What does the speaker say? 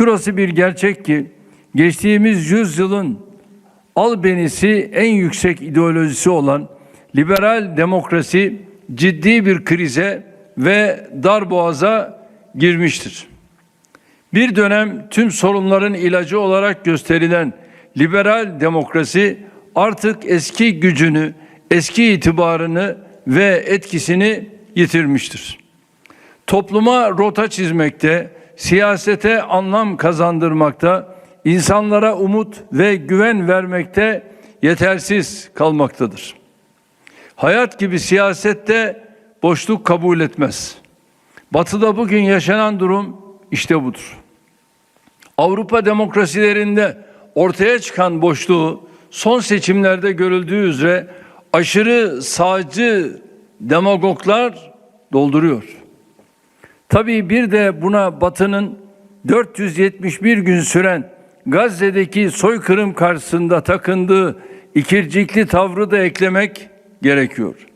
Şurası bir gerçek ki geçtiğimiz yüzyılın albenisi en yüksek ideolojisi olan liberal demokrasi ciddi bir krize ve darboğaza girmiştir. Bir dönem tüm sorunların ilacı olarak gösterilen liberal demokrasi artık eski gücünü, eski itibarını ve etkisini yitirmiştir. Topluma rota çizmekte, siyasete anlam kazandırmakta, insanlara umut ve güven vermekte yetersiz kalmaktadır. Hayat gibi siyasette boşluk kabul etmez. Batı'da bugün yaşanan durum işte budur. Avrupa demokrasilerinde ortaya çıkan boşluğu son seçimlerde görüldüğü üzere aşırı sağcı demagoglar dolduruyor. Tabii bir de buna Batı'nın 471 gün süren Gazze'deki soykırım karşısında takındığı ikircikli tavrı da eklemek gerekiyor.